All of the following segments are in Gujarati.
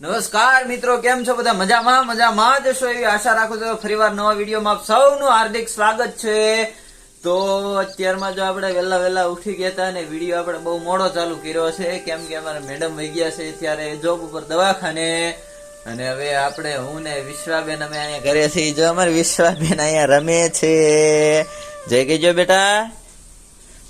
નમસ્કાર મિત્રો, કેમ છો બધા? મજામાં? મજામાં જ છો એવી આશા રાખું છું. ફરીવાર નવા વિડીયોમાં સૌનું હાર્દિક સ્વાગત છે. તો અત્યારમાં જો આપણે વહેલા વહેલા ઉઠી ગયા હતા અને વીડિયો આપણે બહુ મોડો ચાલુ કર્યો છે, કેમ કે અમારા મેડમ વહી ગયા છે ત્યારે જોબ ઉપર દવાખાને. અને હવે આપણે હું ને વિશ્વાબેન અમે અહીંયા ઘરે છીએ. જો અમારે વિશ્વાબેન અહીંયા રમે છે. જય કહેજો બેટા.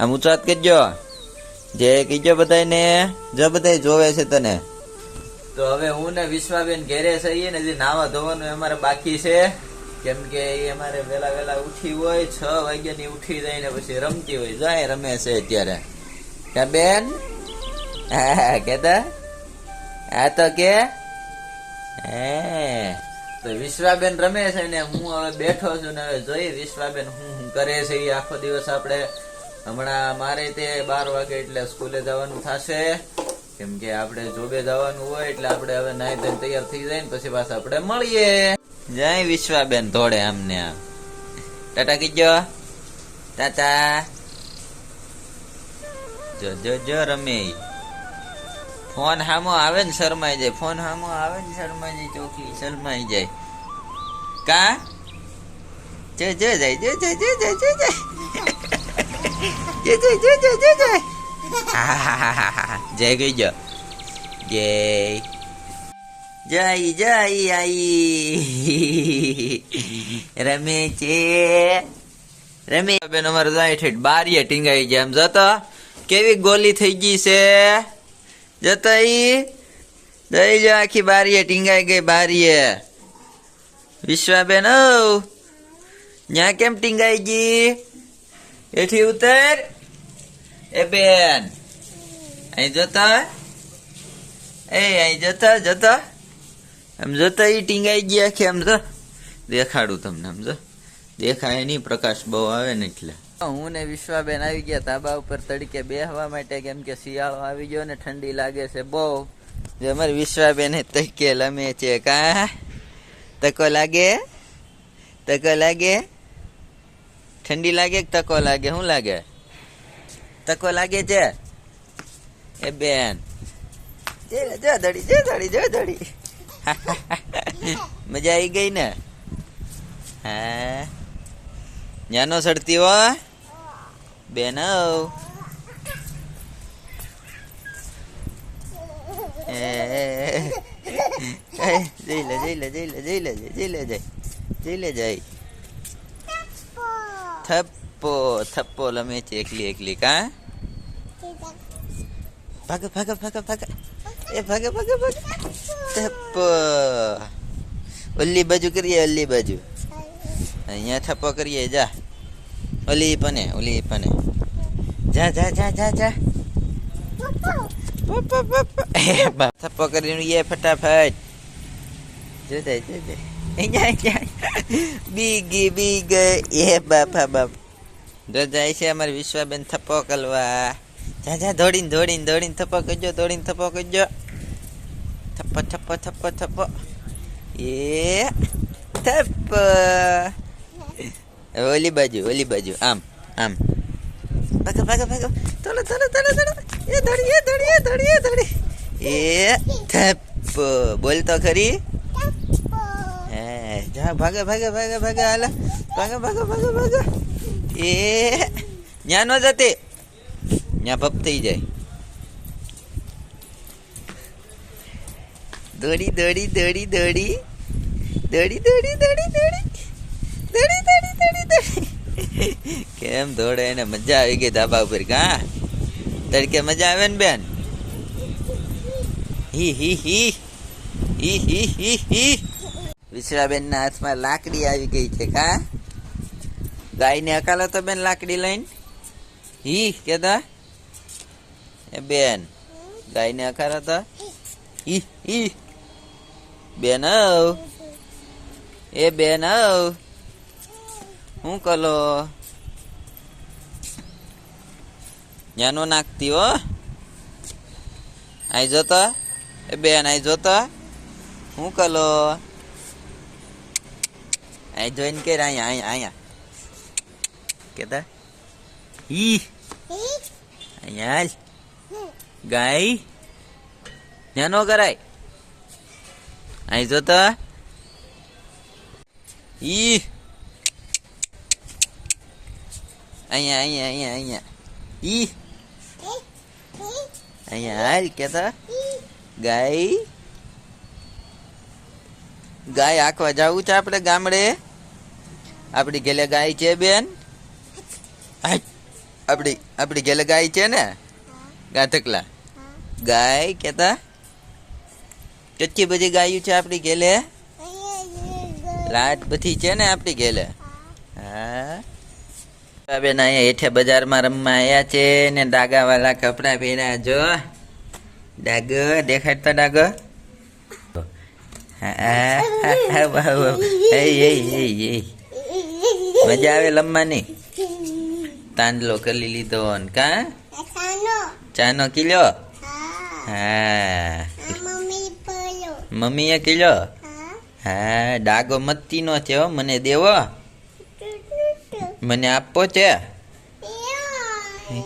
આમ ઉચાત કહેજો જય કહેજો બધાને જો બધા જોવે છે તને. તો હવે હું ને વિશ્વાબેન ઘેરે છે ને હજી નાવા ધોવાનું અમારે બાકી છે. કેમ કે એ અમારે વેલા વેલા ઉઠી હોય, છ વાગ્યા ની ઉઠી જાય ને પછી રમતી હોય. જાય રમે છે અત્યારે. ક્યાં બેન? હા કેતા? આ તો કે? હે. તો વિશ્વાબેન રમે છે ને હું હવે બેઠો છું ને હવે જોઈ વિશ્વાબેન હું હું કરે છે એ આખો દિવસ આપણે. હમણાં મારે તે બાર વાગે એટલે સ્કૂલે જવાનું થશે. કેમ કે આપણે જોબે જવાનું હોય એટલે આપણે હવે નાઈ ધોઈને તૈયાર થઈ જાય ને પછી પાછા આપણે મળીએ જય વિશ્વાબેન ધોડે આમને આમ ટાટા કીજો ટાટા જો જો જો રમે ફોન હામો આવે ને શરમાઈ જાય ફોન હામો આવે ને શરમાઈ જાય ચોખી શરમાઈ જાય કા જો જો જાય જો જો જો જો જો જાય જો જો જો જો જાય. જય ગઈ જો જય જય જય આઈ રમે છે રમે બેન અમારે જાય ઠેઠ બારીએ ટીંગાઈ ગયા. એમ જતો, કેવી ગોલી થઈ ગઈ છે? જતો ઈ, દઈ જો આખી બારીએ ટીંગાઈ ગઈ, બારીએ. વિશ્વાબેન, ઓ, ન્યા કેમ ટીંગાઈ ગઈ? એથી ઉતર. એ બેન અહીં જોતા એ અહીં જોતા જોતા આમ જોતા એ ટીંગાઈ ગયા કે આમ જો? દેખાડું તમને આમ જો. દેખાય નહીં પ્રકાશ બહુ આવે ને એટલે. હું ને વિશ્વાબેન આવી ગયા તાબા ઉપર તડકે બેહવા માટે કેમ કે શિયાળો આવી ગયો ને ઠંડી લાગે છે બહુ. જે અમારે વિશ્વાબેન તકે લમે છે કા? તકો લાગે? તકો લાગે? ઠંડી લાગે કે તકો લાગે? શું લાગે? તકો લાગે છે? એ બેન. જે જો દડી જો દડી જો દડી મજા આવી ગઈ ને? હા? ન્યાનો સડતી હો? બેન જઈ લે જઈ લે જઈ લે જઈ લે જઈ લે જઈ જઈ લે જઈ. થપ્પો થપ્પો લમે છે એકલી એકલી કા ભાગ ભાગ ભાગ ભાગ એ ભાગ ભાગ ભાગ થપ્પો ઓલી બાજુ કરીએ ઓલી બાજુ અહીંયા થપ્પો કરીએ જા ઓલી પને ઓલી પને જા જા જા જા જા. થપ્પો કરીને એ ફટાફટ જોતા જો દે અહીંયા અહીંયા બીગી બીગ એ બાપા બાપ જો જાય છે અમારી વિશ્વાબેન થપ્પો કલવા જા જા દોડીને દોડીને દોડીને થપ્પો કરજો દોડીને થપ્પો કરજો. થપ્પો થપ્પો થપ્પો થપ્પો. એ થપ્પો. ઓલી બાજુ ઓલી બાજુ આમ આમ. ભાગો ભાગો ભાગો. તોલો તોલો તોલો તોલો. એ દોડી એ દોડી એ દોડી એ દોડી. એ થપ્પો. બોલ તો ખરી. હે જા ભાગે ભાગે ભાગે ભાગે હાલા. ભાગે ભાગો ભાગે ભાગે. એ, ન્યા ન જતી. ન્યા ભપ થઈ જાય. દોડી દોડી દોડી દોડી. દોડી દોડી દોડી દોડી. દોડી દોડી દોડી દોડી. કેમ દોડે એને મજા આવી ગઈ ધાબા ઉપર કા તડકે મજા આવે ને બેન? હી હી હી. હી હી હી હી. વિશ્રાબેન ના હાથમાં લાકડી આવી ગઈ છે કા ગાયને અકાલો તો બેન લાકડી લઈને. હી કેતા એ બેન, ગાયને અકારો તો? હી હી બેન એ બેન હું કલો? જ્ઞાનો નાખતી હો. આઈ જોતો એ બેન આઈ જોતો હું કલો? આઈ જોઈને કે અહીંયા અહીંયા અહીંયા કેતા ઈ અહીંયા ગાય ગાય નો કરાય અહીં જો તો ઈ અહીંયા અહીંયા અહીંયા અહીંયા ઈ અહીંયા હાલ કેતા ગાય ગાય આખવા જવું છે આપણે ગામડે આપણી ગેલે ગાય છે બેન. આપણી આપણી ગેલે ગાય છે ને ગાથકલા ગાય કેતા કેટલી બધી ગાયું છે આપણી ગેલે લાટ બધી છે ને આપણી ગેલે હા બેન અહીંયા હેઠે બજારમાં રમવા આવ્યા છે ને ડાગા કપડાં પહેર્યા જો ડાગો દેખાડતો ડાગો. મજા આવે લમવાની તાંડલો કરી લીધો ને કા? ચાનો કિલો હા. મમ્મીએ કિલો હા. ડાગો મત્તી નો છે હો મને દેવો. મને આપવો છે?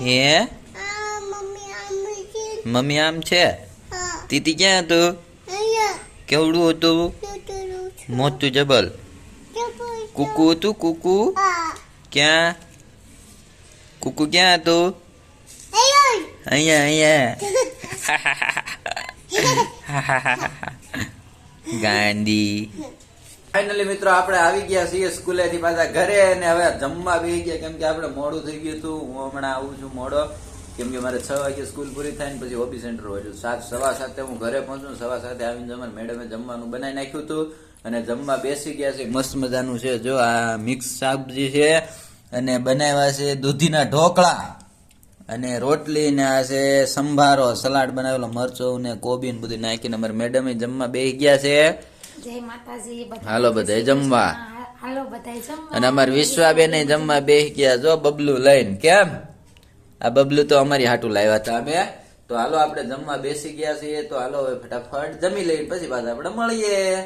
હે? મમ્મી આમ છે. તીતી ક્યાં હતું? કેવડું હતું? મોટું જબલ. કુકુ હતું કુકુ? ક્યાં? કુકુ ક્યાં હતું અહીંયા અહીંયા ગાંધી ફાઇનલી મિત્રો આપણે આવી ગયા છીએ સ્કૂલેથી પાછા ઘરે અને હવે જમવા બેસી ગયા. કેમ કે આપણે મોડું થઈ ગયું હતું. હું હમણાં આવું છું મોડો. કેમ કે મારે છ વાગે સ્કૂલ પૂરી થાય ને પછી હોબી સેન્ટર હોય છે. સાત સવા સાતે હું ઘરે પહોંચું. સવા સાતે આવીને જમવાનું મેડમે જમવાનું બનાવી નાખ્યું હતું. અને જમવા બેસી ગયા છે મસ્ત મજાનું છે. જો આ મિક્સ શાકભાજી છે. અને બનાવ્યા છે દૂધીના ઢોકળા. અને રોટલી ને આ છે સંભારો સલાડ બનાવેલો મરચો ને કોબી ને બધું નાખીને અમારે મેડમે જમવા બે ગયા છે. હાલો બધા જમવા. અને અમારે વિશ્વાબેન જમવા બે ગયા જો બબલુ લઈને કેમ? આ બબલુ તો અમારી હાટું લાવ્યા હતા અમે. તો હાલો આપણે જમવા બેસી ગયા છીએ. તો હાલો હવે ફટાફટ જમી લઈએ પછી પાછા આપણે મળીએ.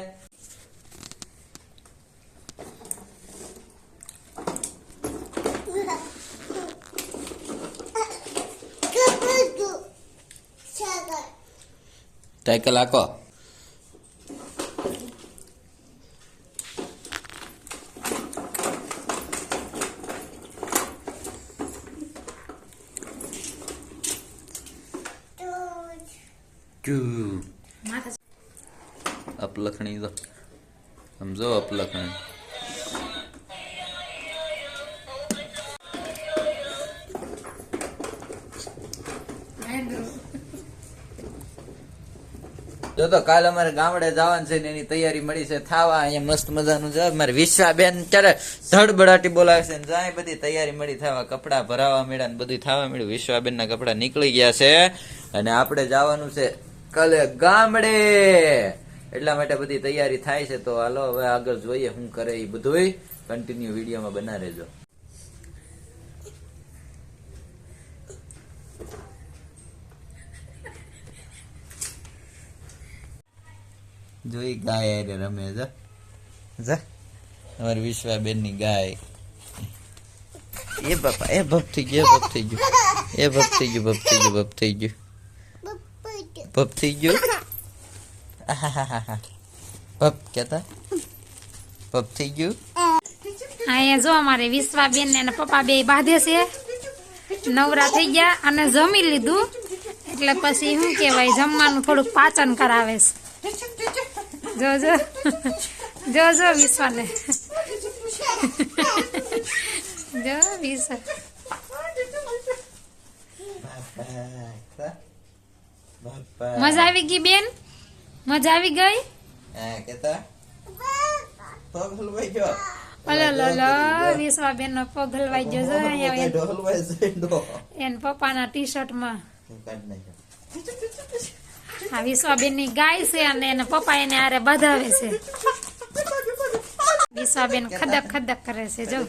ચુ માતા અપલખણી તો સમજો અપલખણી જો તો કાલ અમારે ગામડે જવાનું છે ને એની તૈયારી મળી છે. થાવા અહીંયા મસ્ત મજાનું છે. મારે વિશ્વાબેન ત્યારે ધડબડાટી બોલાવે છે ને જાય બધી તૈયારી મળી થવા કપડા ભરાવા મળ્યા ને બધું થવા મળ્યું વિશ્વાબેન ના કપડા નીકળી ગયા છે. અને આપણે જવાનું છે કાલે ગામડે. એટલા માટે બધી તૈયારી થાય છે. તો હાલો, હવે આગળ જોઈએ શું કરે એ બધું કન્ટિન્યુ વિડીયોમાં બના રહેજો. જોઈ ગાય અરે રમે જ જા. અમારી વિશ્વાબેનની ગાય. એ બાપા એ ભપ થઈ ગયો ભપ થઈ ગયું. એ ભપ થઈ ગયું ભપ થઈ ગયું ભપ થઈ ગયું. ભપ થઈ ગયું? ભપ કેતા ભપ થઈ ગયું? અહીંયા જો અમારે વિશ્વાબેન ને પપ્પા બે બાંધે છે. નવરા થઈ ગયા અને જમી લીધું. એટલે પછી શું કહેવાય જમવાનું થોડુંક પાચન કરાવે છે. જો જો. જો જો વિશ્વાને. જો વિશ્વા. મજા આવી ગઈ બેન? મજા આવી ગઈ? વિશ્વાબેન નો પગ હલવાઈ ગયો. એન પપ્પાના ટી શર્ટમાં આ વિશ્વાબેનની ગાય છે અને એના પપ્પા એને આરે બધાવે છે. વિશ્વાબેન ખદક ખદક કરે છે, જો.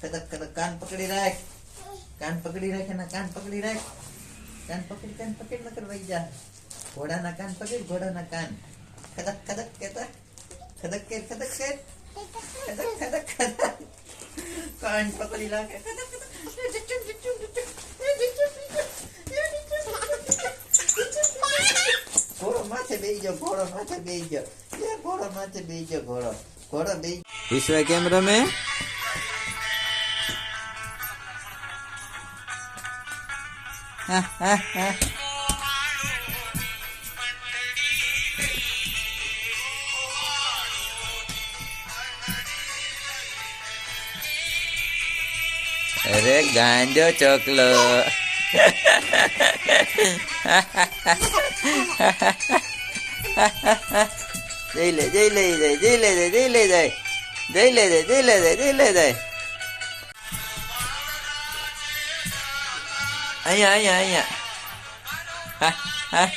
ખદક કદક કાન પકડી રાખ. કાન પકડી રાખ એના કાન પકડી રાખ. કાન પકડી કાન પકડી ન કરવાઈ જા. ઘોડાના કાન પકડી, ઘોડાના કાન. ખદક કદક કેતા ખદક કે કદક કે કદક કદક કદક કાન પકડી રાખે. થોડો મત માથે બેહી ગયો ઘોડો માથે બેહી ગયો એ ઘોડો માથે બેહી ગયો ઘોડો ઘોડો બેહી વિશ્વ કેમ રમે હા, હા, હા. અરે ગાંજો ચોકલો જઈ લે જઈ લે જાય જઈ લે જાય જઈ લે જાય જઈ લે જાય જઈ લે જાય જઈ લે જાય અહીંયા અહીંયા અહીંયા.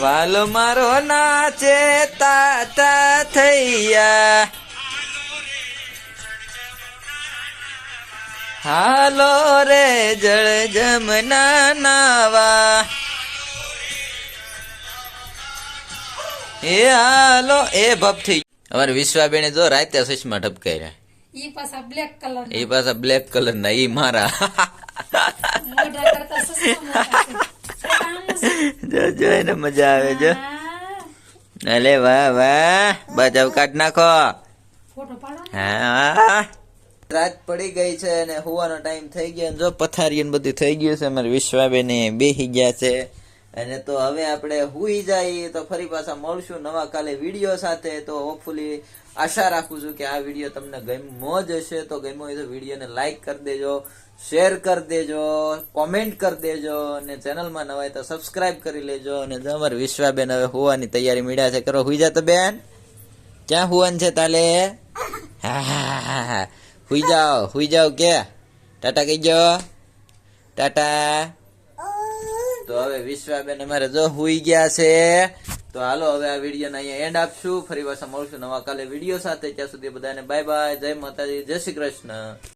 વાલો મારો નાચે તાતા થૈયા હાલો રે જળ જમના નાવા એ હાલો એ ભપથી અમારે વિશ્વાબેને જો રાતે સુષ્મા ઠપકાઈ ઈ પાછા બ્લેક કલર એ પાછા બ્લેક કલર ના ઈ મારા. જો જો એને મજા આવે જો. અલે વાહ વાહ. બચાવ કાઢ નાખો. હા. રાત પડી ગઈ છે અને હુવાનો ટાઈમ થઈ ગયો જો પથારી બધું થઈ ગયું છે અમારે વિશ્વાબેને બેહી ગયા છે. અને તો હવે આપણે હુઈ જઈએ તો ફરી પાછા મળશું નવા કાલે વીડિયો સાથે. તો હોપફુલી આશા રાખું છું કે આ વીડિયો તમને ગમ્યો જ હશે. તો ગમ્યો હોય તો વિડીયોને લાઈક કરી દેજો શેર કરી દેજો કોમેન્ટ કરી દેજો અને ચેનલમાં નવા હોય તો સબસ્ક્રાઇબ કરી લેજો. અને તમારે વિશ્વાબેન હવે હોવાની તૈયારી મીડ્યા છે, કરો, હુઈ જા તો બેન. ક્યાં હુવન છે તાલે? હા હા હા હા હુઈ જાઓ હુઈ જાઓ કે. ટાટા કહી જાઓ ટાટા. તો હવે વિશ્વાબેન અમારે જો હુઈ ગયા છે, તો હાલો હવે આ વીડિયો અહીંયા એન્ડ આપશું. ફરી પાછા મળશું નવા કાલે વીડિયો સાથે. ત્યાં સુધી બધાને બાય બાય જય માતાજી. જય શ્રી કૃષ્ણ.